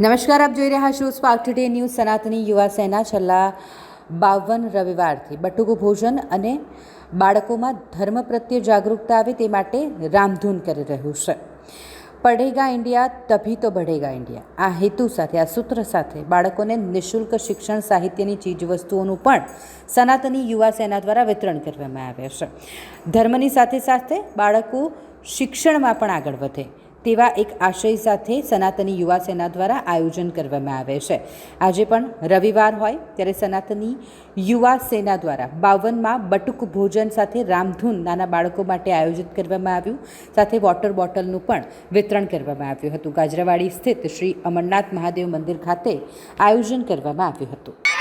નમસ્કાર, આપ જોઈ રહ્યા છો સ્પાર્ક ટુડે ન્યૂઝ સનાતની યુવા સેના છેલ્લા બાવન રવિવારથી બટુકુ ભોજન અને બાળકોમાં ધર્મ પ્રત્યે જાગૃતતા આવે તે માટે રામધૂન કરી રહ્યું છે. પઢેગા ઇન્ડિયા, તભી તો બઢેગા ઇન્ડિયા. આ હેતુ સાથે, આ સૂત્ર સાથે બાળકોને નિઃશુલ્ક શિક્ષણ, સાહિત્યની ચીજવસ્તુઓનું પણ સનાતની યુવા સેના દ્વારા વિતરણ કરવામાં આવે છે. ધર્મની સાથે સાથે બાળકો શિક્ષણમાં પણ આગળ વધે. તેવા એક આશય સાથે સનાતની યુવા સેના દ્વારા આયોજન કરવામાં આવે છે. આજે પણ રવિવાર હોય ત્યારે સનાતની યુવા સેના દ્વારા બાવનમાં બટુક ભોજન સાથે રામધૂન નાના બાળકો માટે આયોજિત કરવામાં આવ્યું. સાથે વોટર બોટલનું પણ વિતરણ કરવામાં આવ્યું હતું. ગાજરાવાડી સ્થિત શ્રી અમરનાથ મહાદેવ મંદિર ખાતે આયોજન કરવામાં આવ્યું હતું.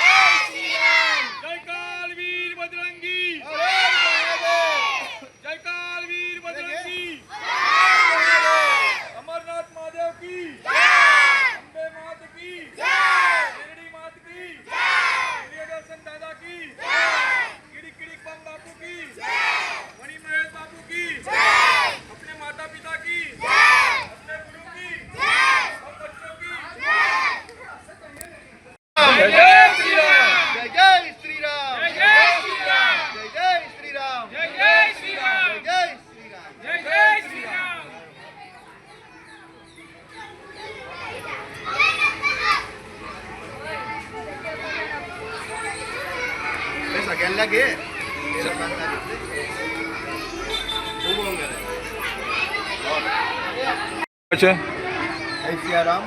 తెల్లకి છે? ઐસિયારામ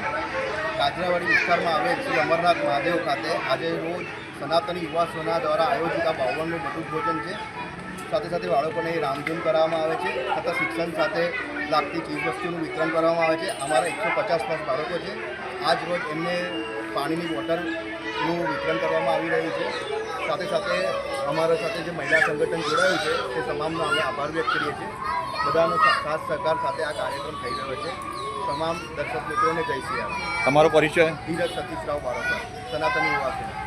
કાજરાવાડી વિસ્તારમાં આવેલ શ્રી અમરનાથ મહાદેવ ખાતે આજે રોજ સનાતની યુવા સેના દ્વારા આયોજિત આ બાવનનું બધું ભોજન છે. સાથે સાથે બાળકોને રામધૂન કરવામાં આવે છે. તથા શિક્ષણ સાથે લાગતી ચીજવસ્તુનું વિતરણ કરવામાં આવે છે. અમારા એકસો પચાસ પ્લસ બાળકો છે. આજ રોજ એમને પાણીની બોટલનું વિતરણ કરવામાં આવી રહ્યું છે. સાથે સાથે અમારા સાથે જે મહિલા સંગઠન જોડાયું છે તે તમામનો અમે આભાર વ્યક્ત કરીએ છીએ. બધાનો ખાસ સહકાર સાથે આ કાર્યક્રમ થઈ રહ્યો છે. તમામ દર્શક મિત્રોને જય શ્રી રામ. તમારો પરિચય? ધીરજ સતીશરાવ બારોટર સનાતની યુવા સેના.